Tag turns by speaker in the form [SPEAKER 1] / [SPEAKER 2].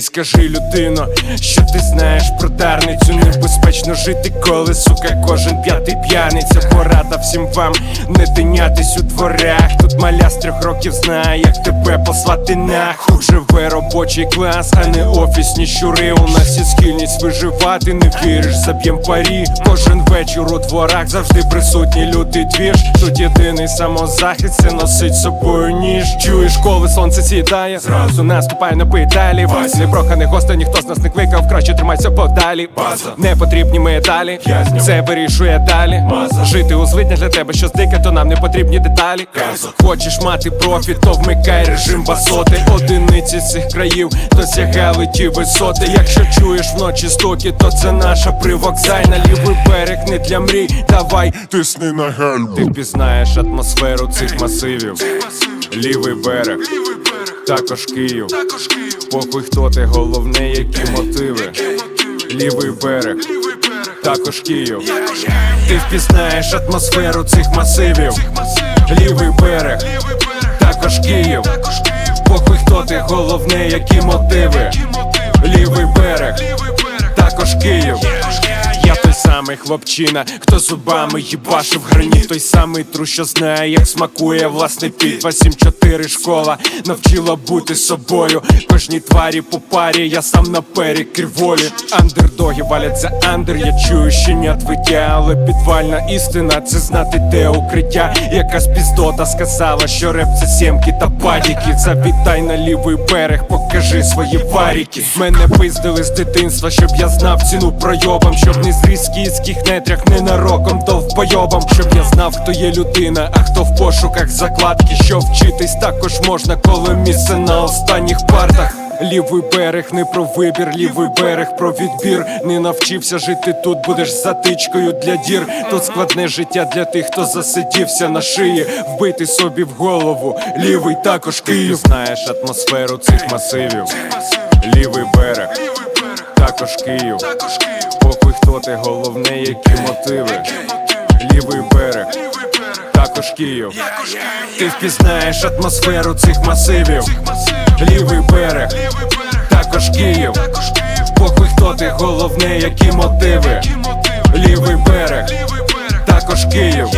[SPEAKER 1] скажи людино, що ти знаєш про дарницю? Небезпечно жити, коли сука, кожен п'ятий п'яниця. Порада всім вам не тинятись у дворах Тут маля з трьох років знає, як тебе послати нахуй. Живе робочий клас, а не офісні щури. У нас є схильність виживати, не віриш, заб'єм парі. Кожен вечір у дворах завжди присутні люди. Двіж Тут єдиний самозахист це носить собою ніж. Чуєш, коли сонце сідає, зразу наступай на педалі. Вас непроханих гостей, ніхто з нас не кликав, краще тримайся подалі. База. Не потрібні медалі, це вирішує далі. Маза. Жити у злиднях для тебе щось дике, то нам не потрібні деталі. Казок. Хочеш мати профіт, то вмикай режим басоти. Одиниці цих країв досягали ті висоти. Якщо чуєш вночі стоки, то це наша привокзальна Лівий берег не для мрій, давай
[SPEAKER 2] Тисни на гальму.
[SPEAKER 1] Ти впізнаєш атмосферу цих масивів. Лівий берег, також Київ Похуй хто ти, головне, які мотиви. Лівий берег, також Київ. Ти впізнаєш атмосферу цих масивів. Лівий берег, також Київ. Похуй хто ти, головне, які мотиви самий хлопчина, хто зубами їбашив граніт. Той самий тру, що знає, як смакує власний піт 274 школа навчила бути собою. Кожній тварі по парі, я сам на пері криволі Андердоги валять за андер, я чую щенят виття Але підвальна істина це знати де укриття. Якась піздота сказала, що реп це сімки та падіки. Завітай на лівий берег, покажи свої варіки. Мене пиздили з дитинства, щоб я знав ціну пройобам Щоб не зріс київських нетрях ненароком довбойобам Щоб я знав, хто є людина, а хто в пошуках закладки Що вчитись також можна, коли місце на останніх партах Лівий берег не про вибір, лівий берег про відбір. Не навчився жити тут, будеш затичкою для дір. Тут складне життя для тих, хто засидівся на шиї, вбити собі в голову. Лівий також Київ. Знаєш атмосферу цих масивів. Лівий берег, також Київ. Похуй хто ти, головне, які мотиви. Лівий берег, також Київ. Ти впізнаєш атмосферу цих масивів. Лівий берег, також Київ. Похуй хто ти, головне, які мотиви. Лівий берег, також Київ.